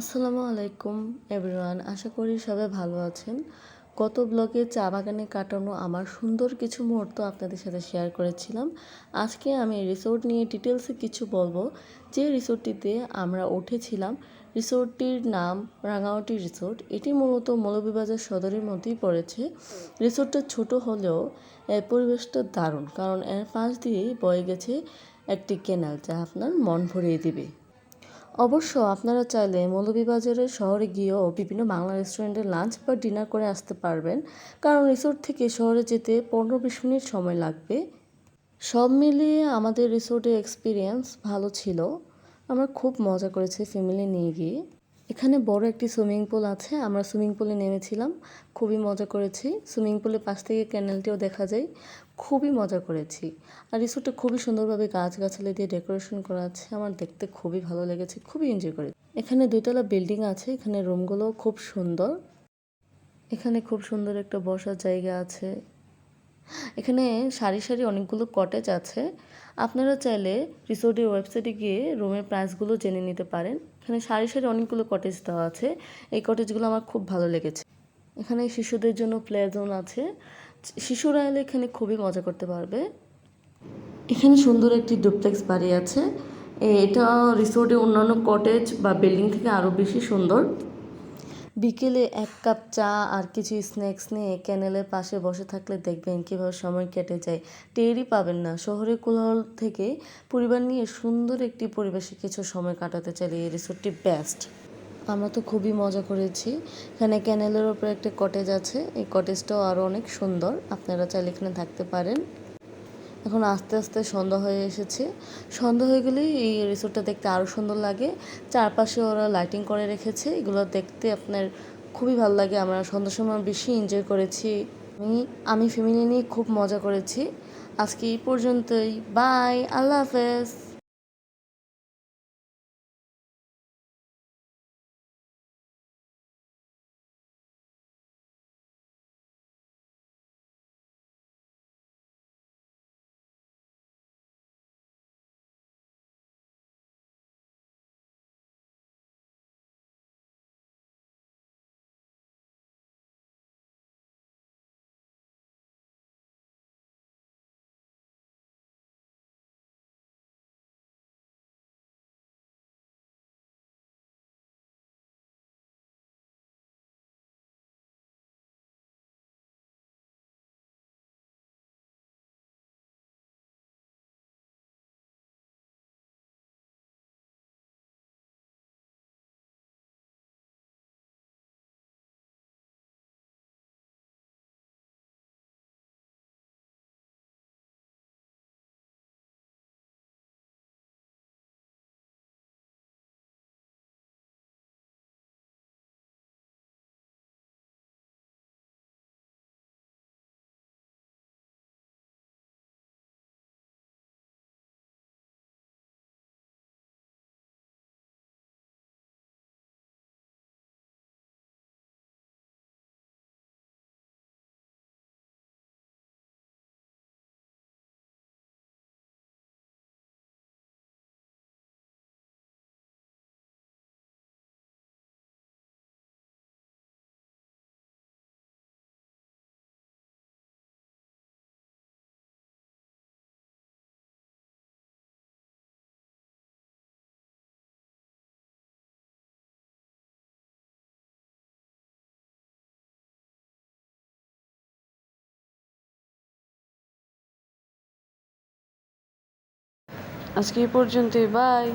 আসসালামু আলাইকুম এভরিওয়ান আশা করি সবাই ভালো আছেন। গত ব্লগে চা বাগানে কাটানো আমার সুন্দর কিছু মুহূর্ত আপনাদের সাথে শেয়ার করেছিলাম। আজকে আমি রিসোর্ট নিয়ে ডিটেলসে কিছু বলব। যে রিসোর্টটিতে আমরা উঠেছিলাম রিসোর্টটির নাম রাঙামাটি রিসোর্ট এটি মূলত মৌলভীবাজার সদরের মধ্যেই পড়েছে। রিসোর্টটা ছোট হলেও পরিবেশটা দারুণ। কারণ এর পাশ দিয়েই বয়ে গেছে একটি কেনাল যা আপনার মন ভরিয়ে দিবে। অবশ্য আপনারা চাইলে মৌলভীবাজারের শহরে গিয়েও বিভিন্ন বাংলা রেস্টুরেন্টে লাঞ্চ বা ডিনার করে আসতে পারবেন। কারণ রিসোর্ট থেকে শহরে যেতে পনেরো বিশ মিনিট সময় লাগবে। সব মিলিয়ে আমাদের রিসোর্টের এক্সপিরিয়েন্স ভালো ছিল। আমরা খুব মজা করেছি ফ্যামিলি নিয়ে গিয়ে। এখানে বড় একটি সুইমিং পুল আছে, আমরা সুইমিং পুলে নেমেছিলাম, খুবই মজা করেছি। সুইমিং পুলের পাশ থেকে ক্যানেলটিও দেখা যায়, খুবই মজা করেছি। আর রিসোর্টটা খুবই সুন্দরভাবে গাছগাছালি দিয়ে ডেকোরেশন করা আছে, আমার দেখতে খুবই ভালো লেগেছে, খুবই এনজয় করে এখানে দুইতলা বিল্ডিং আছে, এখানে রুমগুলো খুব সুন্দর। এখানে খুব সুন্দর একটা বসার জায়গা আছে। এখানে সারি সারি অনেকগুলো কটেজ আছে। আপনারা চাইলে রিসোর্টের ওয়েবসাইটে গিয়ে রুমের প্রাইসগুলো জেনে নিতে পারেন। এখানে সারি সারি অনেকগুলো কটেজ দেওয়া আছে। এই কটেজগুলো আমার খুব ভালো লেগেছে। এখানে শিশুদের জন্য প্লে জোন আছে। শিশুরা এলে এখানে খুবই মজা করতে পারবে। এখানে সুন্দর একটি ডুপ্লেক্স বাড়ি আছে। এটা রিসোর্টে অন্যান্য কটেজ বা বিল্ডিং থেকে আরও বেশি সুন্দর। বিকেলে এক কাপ চা আর কিছু স্ন্যাক্স নিয়ে ক্যানেলের পাশে বসে থাকলে দেখবেন কীভাবে সময় কেটে যায়। টেরই পাবেন না। শহরের কোলাহল থেকে পরিবার নিয়ে সুন্দর একটি পরিবেশে কিছু সময় কাটাতে চাইলে এই রিসোর্টটি বেস্ট আমরা তো খুবই মজা করেছি। এখানে ক্যানেলের ওপরে একটা কটেজ আছে। এই কটেজটাও আরও অনেক সুন্দর। আপনারা চাইলে এখানে থাকতে পারেন। এখন আস্তে আস্তে সন্ধ্যা হয়ে এসেছে। সন্ধ্যা হয়ে গেলেই এই রিসোর্টটা দেখতে আরও সুন্দর লাগে। চারপাশে ওরা লাইটিং করে রেখেছে। এগুলো দেখতে আপনার খুবই ভালো লাগে। আমরা সন্ধ্যার সময় বেশি এনজয় করেছি। আমি আমি ফ্যামিলি নিয়ে খুব মজা করেছি। আজকে এই পর্যন্তই। বাই আল্লাহ হাফেজ। আজকে এই পর্যন্তই বাই